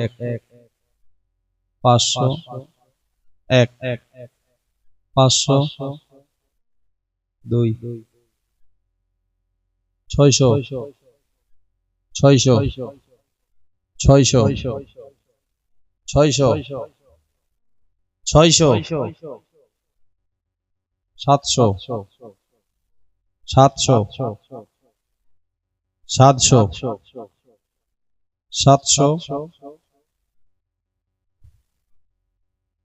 এক পাঁচশো এক পাঁচশো দুই ছয়শো ছয়শো ছয়শো ছয়শো ছয়শো সাতশো সাতশো সাতশো সাতশো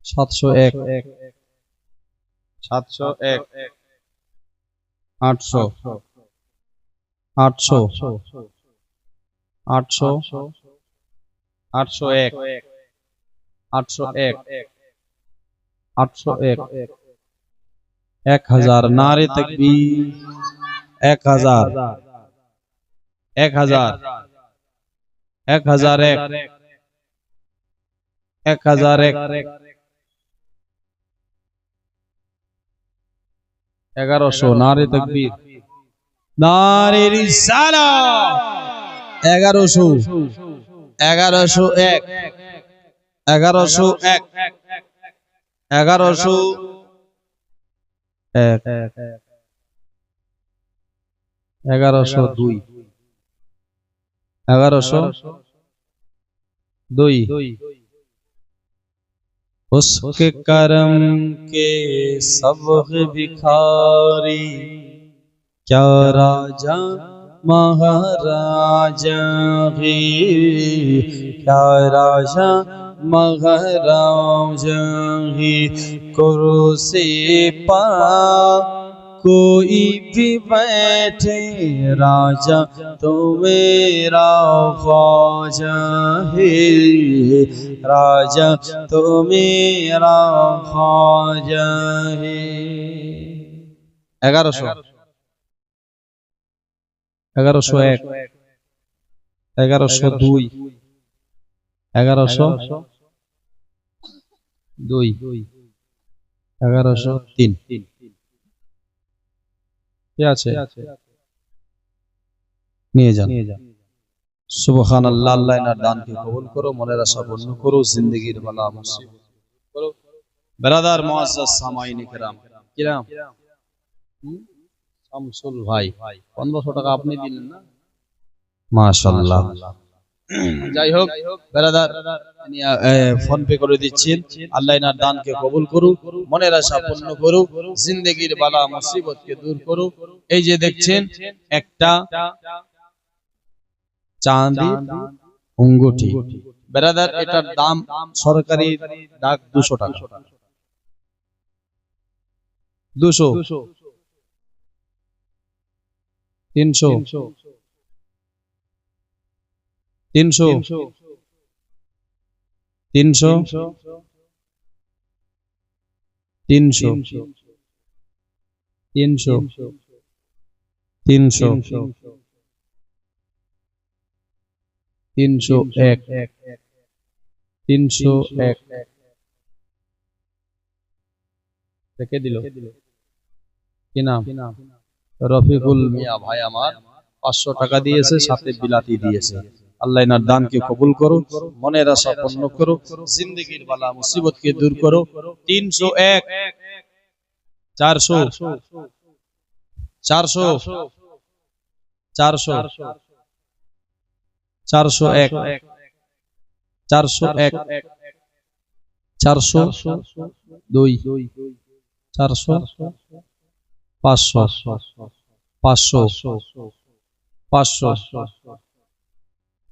সাতশো এক। সাতশো এক। আটশো। আটশো। আটশো। আটশো। এক। আটশো এক। আটশো এক। এক হাজার। নারে এক হাজার। এক হাজার। এক হাজার এক। এক হাজার এক। এগারোশো নারে তকবীর। নারে রিসালা। এগারোশো এগারোশো এক। এগারোশো এক। এগারোশো এক। এগারোশো দুই। এগারোশো দুই। اس کے کرم کے سبغ بکھاری۔ کیا راجا مہاراجا ہی کیا راجا مہاراجا ہی کرسی پا कोई भी बैठे राजा तो मेरा ख्वाजा है राजा तो मेरा ख्वाजा है এগারোশো এগারোশো এক এগারোশো দুই এগারোশো দুই এগারোশো তিন কি আছে? নিয়ে যান। সুবহান আল্লাহ আল্লাহ এনার দানকে কবুল করো মনের আশা পূর্ণ করো জিন্দগির বালা মুসিবত করো। বেরাদার মুআজ্জাজ সামাইন ইকরাম। কিরাম? শামসুল ভাই পনেরোশো টাকা আপনি দিলেন না? মাশাল্লাহ যাই হোক এ, ফোন পে করে দিচ্ছেন। আল্লাহ এনার দানকে কবুল করুক মনের আশা পূর্ণ করুক জিন্দগির বালা মুসিবতকে দূর করুক। এই যে দেখছেন একটা চাঁদি অঙ্গুঠি বেরাদার এটার দাম সরকারি ডাক দুশো টাকা। দুশো। তিনশো। তিনশো তিনশো তিনশো তিনশো তিনশো তিনশো এক তিনশো এক রেখে দিল কি নাম রফিকুল মিয়া ভাই আমার পাঁচশো টাকা দিয়েছে সাথে বিলাতি দিয়েছে আল্লাহ এনার দানকে কবুল করো, মনের আশা পূর্ণ করো, জিন্দগির বালা মুসিবতকে দূর করো। তিনশো এক, চারশো চারশো চারশো চারশো এক চারশো এক, চারশো দুই, চারশো পাঁচশো পাঁচশো পাঁচশো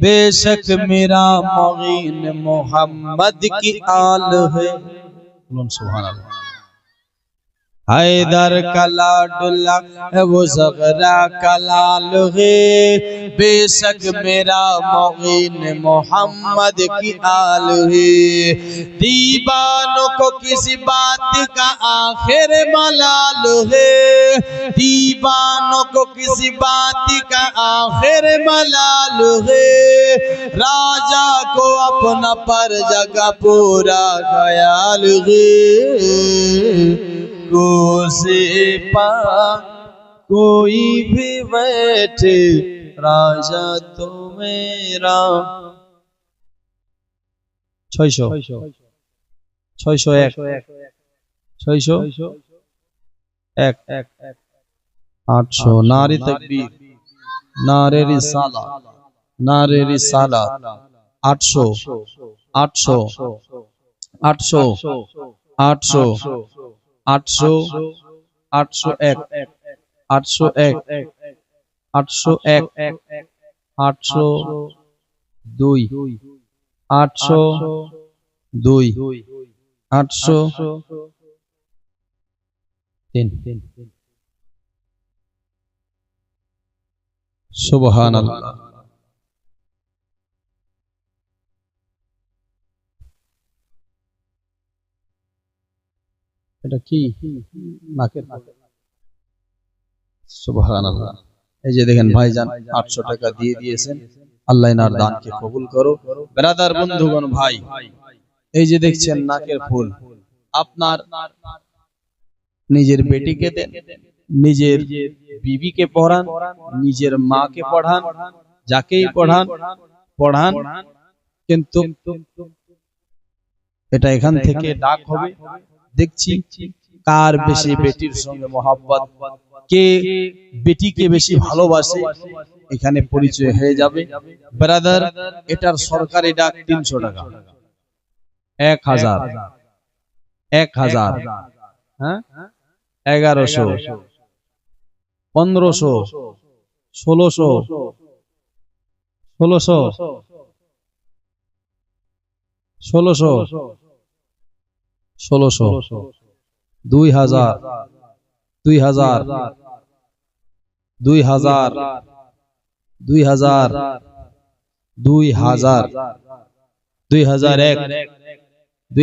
بے شک میرا مغین محمد کی آل ہے۔ سبحان اللہ۔ حیدر کلا ڈلک وہ زغرا کلا لغی۔ بے شک میرا مغین محمد کی آلہی دیبانوں کو کسی بات کا آخر ملال ہے؟ دیبانوں کو کسی بات کا آخر ملال ہے؟ راجہ کو اپنا پر جگہ پورا خیال ہے۔ है से पा कोई भी बैठे राजा तो मेरा ছয়শো ছয়শো এক ছয়শো এক আটশো নারী তকবীর নারে রিসালা নারে রিসালা আটশো আটশো আটশো আটশো আটশো আটশো এক আটশো এক আটশো এক আটশো দুই আটশো দুই আটশো তিন। সুবহান এটা কি? নাকের সুবহানাল্লাহ। এই যে দেখেন ভাইজান 800 টাকা দিয়ে দিয়েছেন। আল্লাহ এনার দানকে কবুল করো ব্রাদার বন্ধুগণ, ভাই, এই যে দেখছেন নাকের ফুল, আপনার নিজের বেটিকে দেন, নিজের বিবিকে পড়ান, নিজের মাকে পড়ান, যাকেই পড়ান পড়ান, কিন্তু এটা এখান থেকে ডাক হবে। দেখছি কার বেশি বেটির সঙ্গে মোহাব্বত কে বেটিকে বেশি ভালোবাসে এখানে পরিচয় হয়ে যাবে। ব্রাদার এটার সরকারি ডাক তিনশো টাকা। এক হাজার। এক হাজার। হ্যাঁ? এগারোশো। পনেরোশো। ষোলোশো। ষোলোশো। ষোলোশো। ষোলোশো দুই হাজার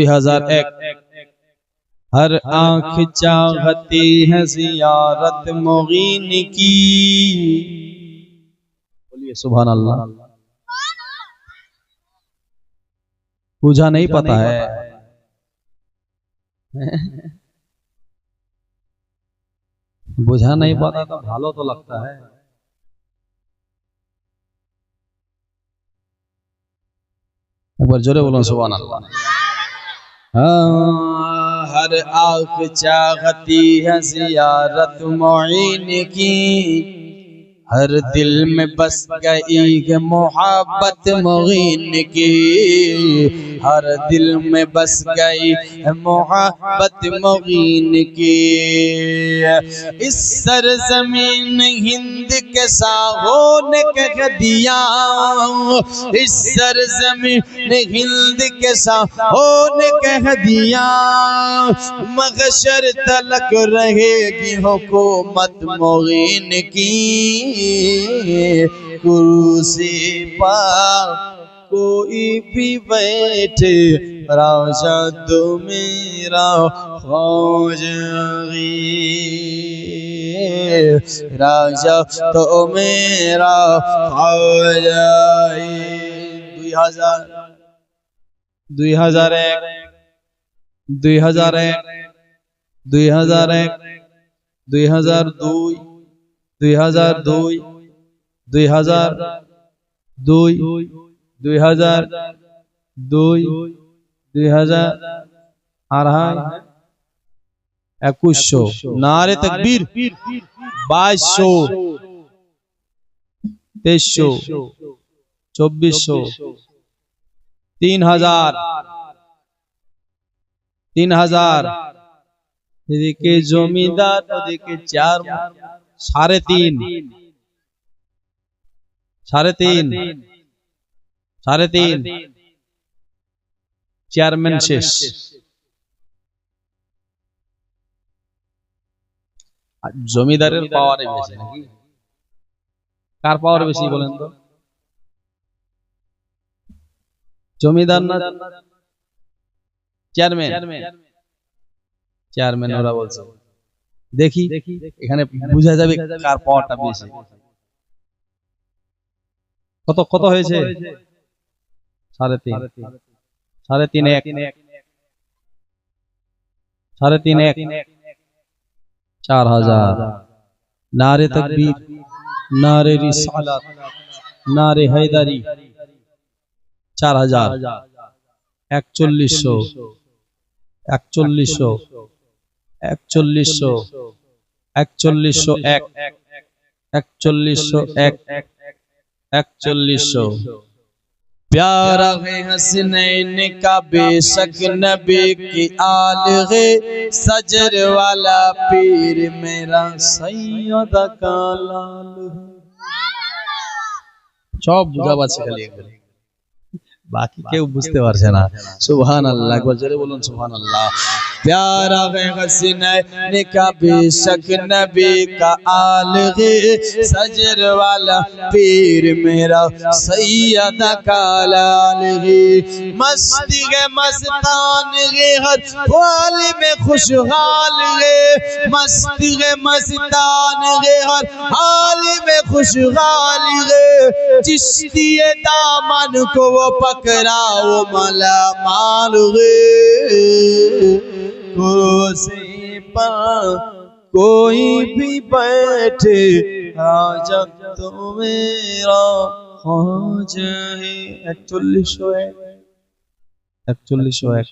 ہزار ایک ہر آنکھ چاہتی ہے زیارت مغین کی سبحان اللہ پوجا نہیں پتا ہے بجھا نہیں پاتا تو ভালো تو لگتا ہے۔ اوپر জোরে بولو، سبحان اللہ۔ ہاں، ہر آنکھ چاہتی ہے زیارت معین کی۔ ہر دل میں بس گئی ہے محبت مغین کی۔ ہر دل میں بس گئی محبت مغین کی۔ اس سرزمین ہند کے ساہوں کہہ دیا اس سرزمین ہند کے ساہوں نے کہہ دیا مغشر تلک رہے گی حکومت مغین کی۔ کرو سے پاک کوئی بھی بیٹھے روشن تو میرا خوج راجا تو میرا خوج دوی ہزار دوی ہزار ایک دوی ہزار ایک دوی ہزار ایک دوی ہزار دوی دوی ہزار دوی دوی ہزار دوی হাজার দুই দুই হাজার চব্বিশশো, তিন হাজার তিন হাজার। এদিকে জমিদার, ওদিকে চার সাড়ে তিন সাড়ে তিন। সাড়ে তিন। চেয়ারম্যান শেষ। জমিদারের পাওয়ারে বেশি নাকি? কার পাওয়ার বেশি বলেন তো? জমিদার না চেয়ারম্যান। চেয়ারম্যান। ওরা বলছে। দেখি এখানে বোঝা যাবে কার পাওয়ারটা বেশি। কত কত হয়েছে? সাড়ে তিন। সাড়ে তিন। এক। সাড়ে তিন এক। চার হাজার। নারে তকবীর। নারে রিসালাত। নারে হায়দারি। চার হাজার। একচল্লিশশো। একচল্লিশশো। একচল্লিশশো। একচল্লিশশো এক। একচল্লিশশো এক। একচল্লিশশো। پیارا ہے حسنین کا بے شک نبی کی آلغ سجر والا پیر میرا سیدہ کا لال ہے۔ چوب بجا بات سے کلیے کریں باقی کیوں بستے بار سے نا؟ سبحان اللہ اکبر جلے بولن سبحان اللہ۔ پیارا غسن نکا بے شک نبی کا آلغ سجر والا پیر میرا سیدہ کا لالغ مستی گے مستان گے ہر خوال میں خوشحال گے مستی گے مستان گے ہر حالی میں خوشحال گے چشتی دامن کو وہ پکڑا، وہ ملا مال گے कुर्सी पर कोई भी बैठे राजा तो मेरा खोज है একচল্লিশশো এক একচল্লিশশো এক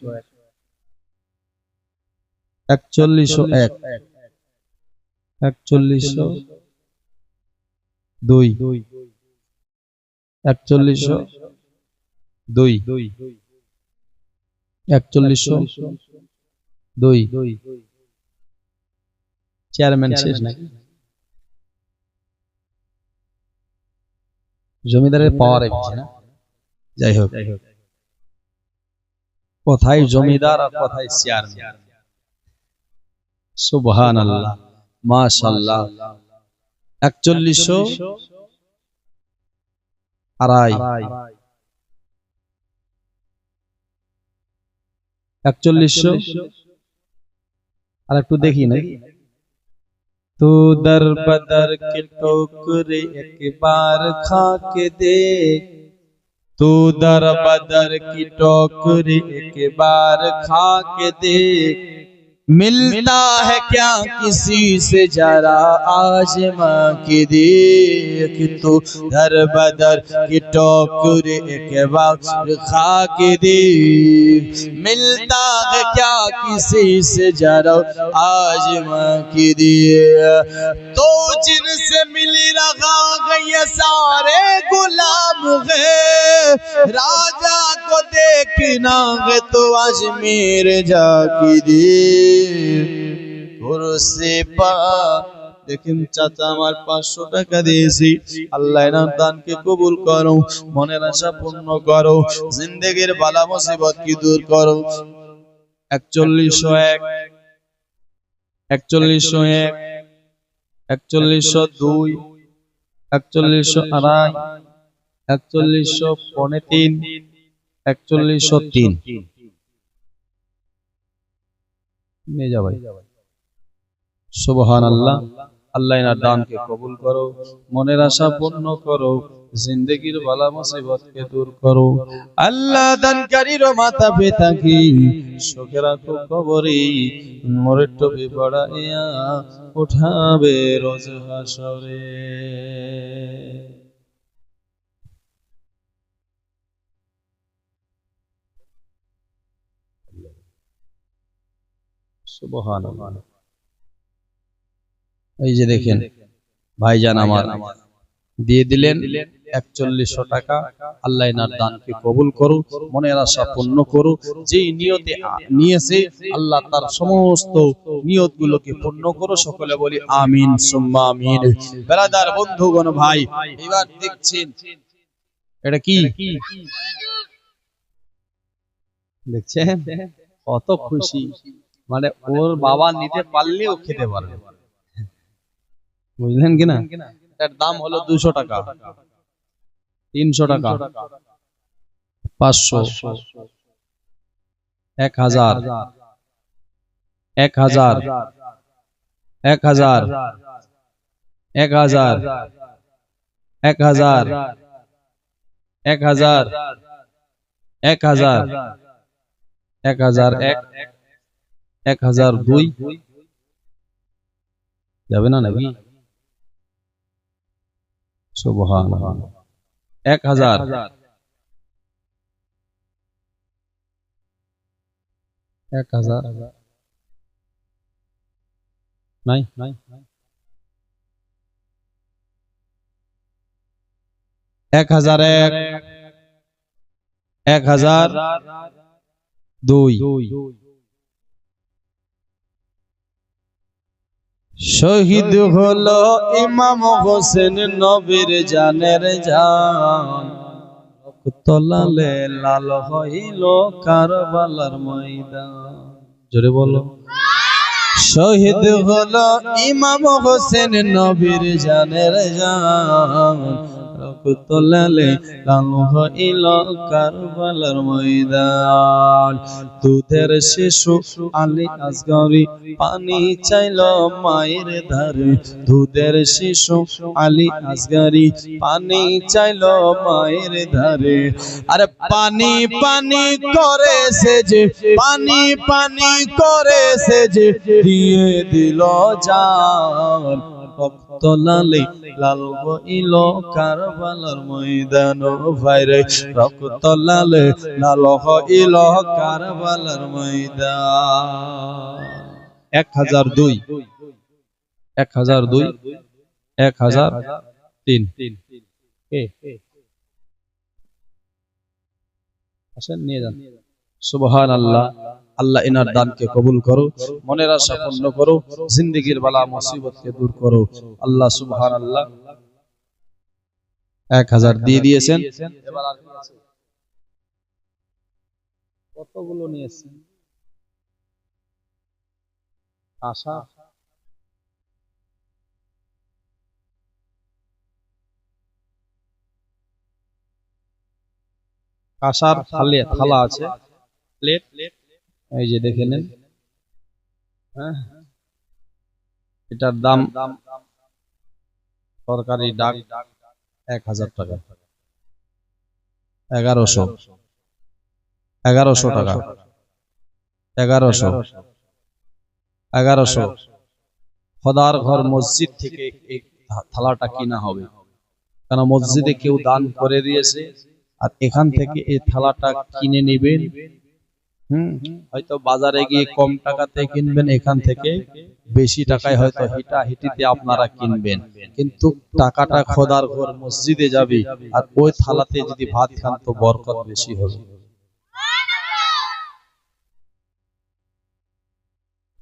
একচল্লিশশো এক একচল্লিশশো দুই একচল্লিশশো দুই একচল্লিশশো দুই। চেয়ারম্যান শেষ নাকি? জমিদারের পাওয়ারে না? যাই হোক। কোথায় জমিদার আর কোথায় চেয়ারম্যান সুবহান আল্লাহ মাশাল্লাহ একচল্লিশশো আড়াই। একচল্লিশশো আর একটু দেখি নাকি تو در بدر کے ٹوکرے ایک بار کھا کے دے تو در بدر کی ٹوکری ایک بار کھا کے دے ملتا ہے کیا کسی سے؟ جرا آج ماں کی دیکھ تو در بدر کی ٹوکر ایک وقت خا کے دیکھ۔ ملتا ہے کیا کسی سے؟ جرا آج ماں کی دیکھ۔ تو جن سے ملی رہا گئی سارے گلاب گئے راجہ کو دیکھنا گے تو آج میرے جا کی دیکھ۔ দেখেন চাচা, আমার পাঁচশো টাকা দিয়েছি। আল্লাহ এনার দানকে কবুল করো, মনের আশা পূর্ণ করো, জিন্দগির বালা মুসিবত কি দূর করো। একচল্লিশশো এক একচল্লিশশো এক, একচল্লিশশো দুই, একচল্লিশশো আড়াই, একচল্লিশশো পনে তিন, একচল্লিশশো তিন। নিয়ে যা ভাই। সুবহান আল্লাহ আল্লাহ এনার দানকে কবুল করো মনের আশা পূর্ণ করো জিন্দগির বালা মুসিবতকে দূর করো। আল্লাহ দানকারীর মাথা পিতা কি? সুখে রাখো কবরে মরে টপি পড়াইয়া উঠাবে রোজ হাসরে। এই যে দেখেন, ভাইজান আমার দিয়ে দিলেন একচল্লিশশো টাকা। আল্লাহ দানকে কবুল করো মনের আশা পূর্ণ করো যেই নিয়তে নিয়েছে, আল্লাহ তার সমস্ত নিয়ত গুলোকে পূর্ণ করো সকলে বলি আমিন, সুম্মা আমিন। বেলাদার বন্ধুগণ ভাই, এবার দেখছেন, এটা কি? দেখছেন? কত খুশি। মানে ওর বাবা নিতে পারলেও খেতে পারবে বুঝলেন কিনা এটার দাম হলো দুশো টাকা তিনশো টাকা পাঁচশো এক হাজার এক হাজার এক হাজার এক হাজার এক হাজার এক হাজার এক হাজার এক হাজার এক এক হাজার দুই। যাবে না নাকি? সুবহান এক হাজার। এক হাজার। নাই। নাই এক হাজার এক। এক হাজার দুই। শহীদ হলো ইমাম হোসেন নবীর জানের জান। তলালে লাল হইল কারবালার ময়দান। জোরে বলো। শহীদ হলো ইমাম হোসেন নবীর জানের জান। রক্তলালে লাল হইল কারবালার ময়দান। দুধের শিশু আলী আসগরি পানি চাইল মায়ের ধারে। দুধের শিশু আলী আসগরি পানি চাইল মায়ের ধারে। আরে পানি পানি করে সে যে, পানি পানি করে সে যে, দিয়ে দিল জান। রক্ত লালে লাল হইল কারবালার ময়দান ভাইরে রক্ত লালে লাল হইল কারবালার ময়দান। এক হাজার দুই। এক হাজার দুই। এক হাজার তিন। আসেন, নিয়ে যান। সুবহান আল্লাহ আল্লাহ এনার দানকে কবুল করো, মনের আশা পূর্ণ করো, জিন্দগির বালা মুসিবতকে দূর করো। আল্লাহ সুবহান আল্লাহ এক হাজার দিয়ে দিয়েছেন? কতগুলো নিয়েছেন? আশা? কাঁসার থালে থালা আছে। প্লেট? এই যে দেখে নেন। হ্যাঁ? এটার দাম সরকারি ডাক এক হাজার টাকা। এগারোশো। এগারোশো টাকা। এগারোশো। এগারোশো। খোদার ঘর মসজিদ থেকে এই থালাটা কিনা হবে। কেন মসজিদে কেউ দান করে দিয়েছে? আর এখান থেকে এই থালাটা কিনে নেবেন হয়তো বাজারে গিয়ে কম টাকাতে কিনবেন এখান থেকে বেশি টাকায় হয়তো হিটা হিটিতে আপনারা কিনবেন। কিন্তু টাকাটা খোদার ঘর মসজিদে যাবে আর ওই থালাতে যদি ভাত খান তো বরকত বেশি হবে।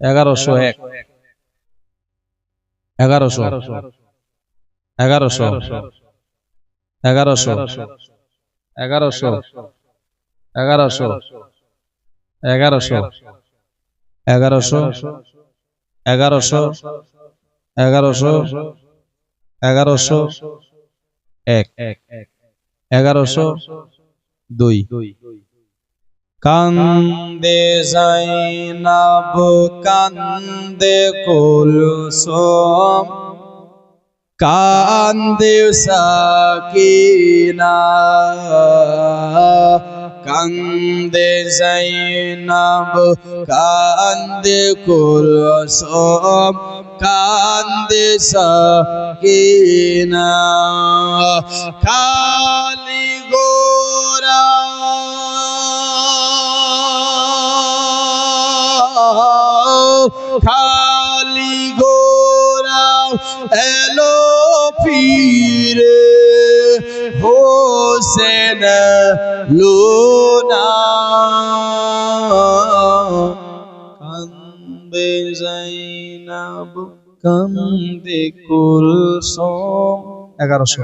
এগারোশো এক। এগারোশো। এগারোশো। এগারোশো। এগারোশো। এগারোশো। এগারোশো। এগারোশো। এগারোশো। এগারোশো। এগারোশো। এক। এগারোশো। দুই। কান্দে জাইনাব কান্দে কুলসুম কান্দে সাকিনা। কান্দে জাইনাব কান্দে কুলসুম কান্দে সাকিনা। খালি গোরা। খালি গোরা এলো ফিরে। হোসেন লুনা। কান্দে জাইনাব, কান্দে কুলসুম এগারোশো।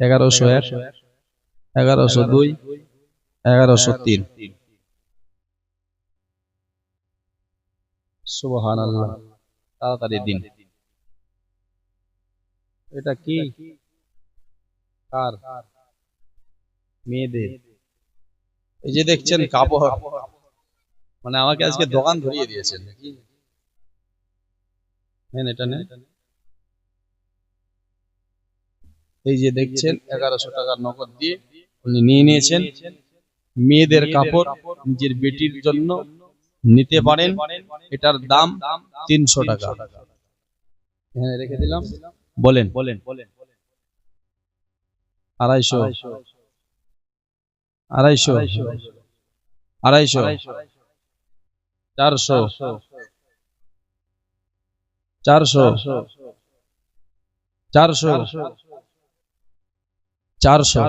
এগারোশো এক, এগারোশো দুই, এগারোশো তিন। সুবহান আল্লাহ তাড়াতাড়ি দিন। এটা কি? কার মেয়েদের। এই যে দেখছেন কাপড়। মানে আমাকে আজকে দোকান ধরিয়ে দিয়েছেন নেন এটা নেন। এই যে দেখছেন এগারোশো টাকার নগদ দিয়ে উনি নিয়ে নিয়েছেন মেয়েদের কাপড় নিজের বেটির জন্য নিতে পারেন। এটার দাম তিনশো টাকা। রেখে দিলাম। বলেন। বলেন বলেন। আড়াইশো। আড়াইশো। আড়াইশো। চারশো। চারশো। চারশো। চারশো।